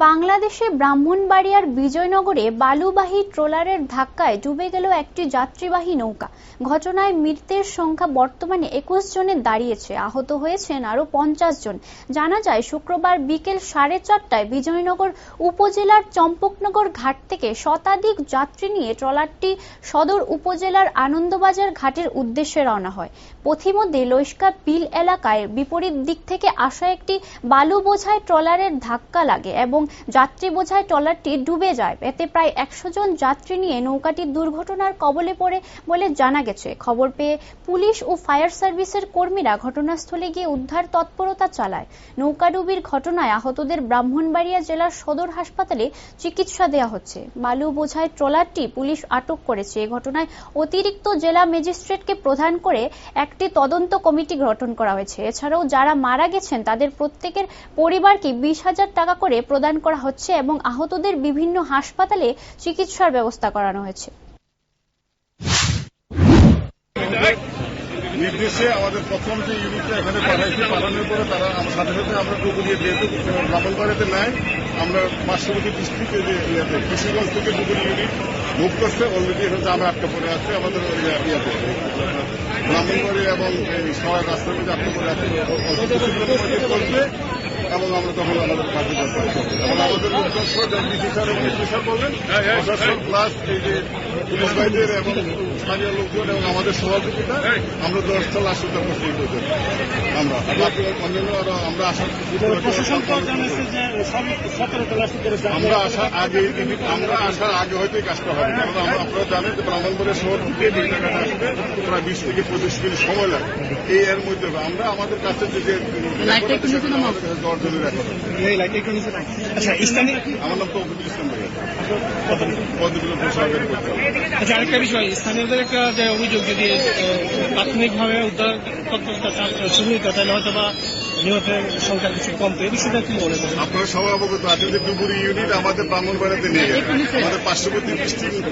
বাংলাদেশে ব্রাহ্মণবাড়িয়ার বিজয়নগরে বালুবাহী ট্রলারের ধাক্কায় ডুবে গেল একটি যাত্রীবাহী নৌকা। ঘটনায় মৃতের সংখ্যা বর্তমানে একুশ জনে দাঁড়িয়েছে। আহত হয়েছেন আরও পঞ্চাশ জন। জানা যায়, শুক্রবার বিকেল সাড়ে চারটায় বিজয়নগর উপজেলার চম্পকনগর ঘাট থেকে শতাধিক যাত্রী নিয়ে ট্রলারটি সদর উপজেলার আনন্দবাজার ঘাটের উদ্দেশ্যে রওনা হয়। পথিমধ্যে লস্কা বিল এলাকায় বিপরীত দিক থেকে আসা একটি বালু বোঝায় ট্রলারের ধাক্কা লাগে এবং যাত্রী বোঝায় ট্রলারটি ডুবে যায়। এতে প্রায় একশো জন যাত্রী নিয়ে নৌকাটি দুর্ঘটনার কবলে পড়ে বলে জানা গেছে। খবর পেয়ে পুলিশ ও ফায়ার সার্ভিসের কর্মীরা ঘটনাস্থলে গিয়ে উদ্ধার তৎপরতা চালায়। নৌকাডুবির ঘটনায় আহতদের ব্রাহ্মণবাড়িয়া জেলার সদর হাসপাতালে চিকিৎসা দেওয়া হচ্ছে। বালু বোঝায় ট্রলারটি পুলিশ আটক করেছে। এ ঘটনায় অতিরিক্ত জেলা ম্যাজিস্ট্রেটকে প্রধান করে একটি তদন্ত কমিটি গঠন করা হয়েছে। এছাড়াও যারা মারা গেছেন, তাদের প্রত্যেকের পরিবারকে বিশ হাজার টাকা করে প্রদান করা হচ্ছে এবং আহতদের বিভিন্ন হাসপাতালে চিকিৎসার ব্যবস্থা করানো হয়েছে। নির্দেশে আমাদের প্রথম যে ইউনিটটা এখানে পাঠাইছে, পাঠানোর পরে তারা সাথে সাথে আমরা ডুবুরিয়ে যেহেতু ব্রাহ্মণবাড়িতে নাই, আমরা পার্শ্ববর্তী ডিস্ট্রিক্টে যে ইয়েতে কৃষিগঞ্জ থেকে ডুবুরি ইউনিট মুভ করছে অলরেডি এখানে আমরা আটকা পড়ে আছে, আমাদের ইয়েতে ব্রাহ্মণবাড়ি এবং সবাই রাস্তার মধ্যে আটকা পড়ে আছে। করবে এবং আমরা তখন আমাদের করব এবং আমাদের লোকজন ডিসি স্যার এবং এসপি স্যার বললেন প্রশাসন প্লাস এই যে পুলিশ ভাইদের এবং স্থানীয় লোকজন এবং আমাদের সহযোগিতা আমরা দশটা লাশ উদ্ধার করছি এই আমরা। অন্যান্য আরও আমরা আশা আমরা আসার আগে আমরা আসার আগে হয়তো এই কাজটা হবে কারণ আমরা আপনারা জানেন যে ব্রাহ্মণবাড়িয়া শহর থেকে প্রায় বিশ থেকে পঁচিশ মিনিট সময় লাগে। এই এর মধ্যে আমরা আমাদের কাছে যে। আচ্ছা স্থানীয় আমার নাম তো অফিদুল ইসলাম ভাইয়া। করতে আচ্ছা আরেকটা বিষয় স্থানীয়দের একটা যে অভিযোগ যদি প্রাথমিকভাবে উদ্ধার তৎপরতা শুরু তাহলে হয়তো বা নিহতের সংখ্যা কিছু কমতো। এই বিষয়টা কি মনে করেন আপনারা সবাই অবগত আছেন যে ডুবুরি ইউনিট আমাদের ব্রাহ্মণবাড়িতে নিয়ে গেছে। আমাদের পার্শ্ববর্তী ডিস্ট্রিক্ট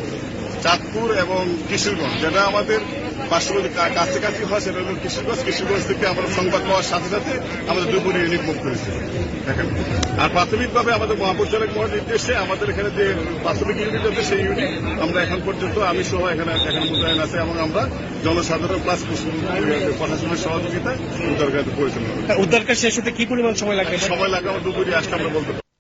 চাঁদপুর এবং কিশোরগঞ্জ যেটা আমাদের পার্শ্ববর্তী কাছাকাছি হয় সেটা হলো কিশোরগঞ্জ। কিশোরগঞ্জ থেকে আমরা সংবাদ পাওয়ার সাথে সাথে আমাদের ডুবুরি ইউনিট মুখ করেছে। দেখেন। আর প্রাথমিকভাবে আমাদের মহাপরিচালক মহার নির্দেশে আমাদের এখানে যে প্রাথমিক ইউনিট আছে সেই ইউনিট আমরা এখন পর্যন্ত আমি সহ এখানে এখানে মোতায়েন আছে এবং আমরা জনসাধারণ প্লাস প্রশাসনের সহযোগিতায় উদ্ধার কাজ পরিচালনা। উদ্ধার কাজ শেষ হতে কি পরিমাণ সময় লাগবে? সময় লাগে আমার দুপুরে আসতে আমরা বলতে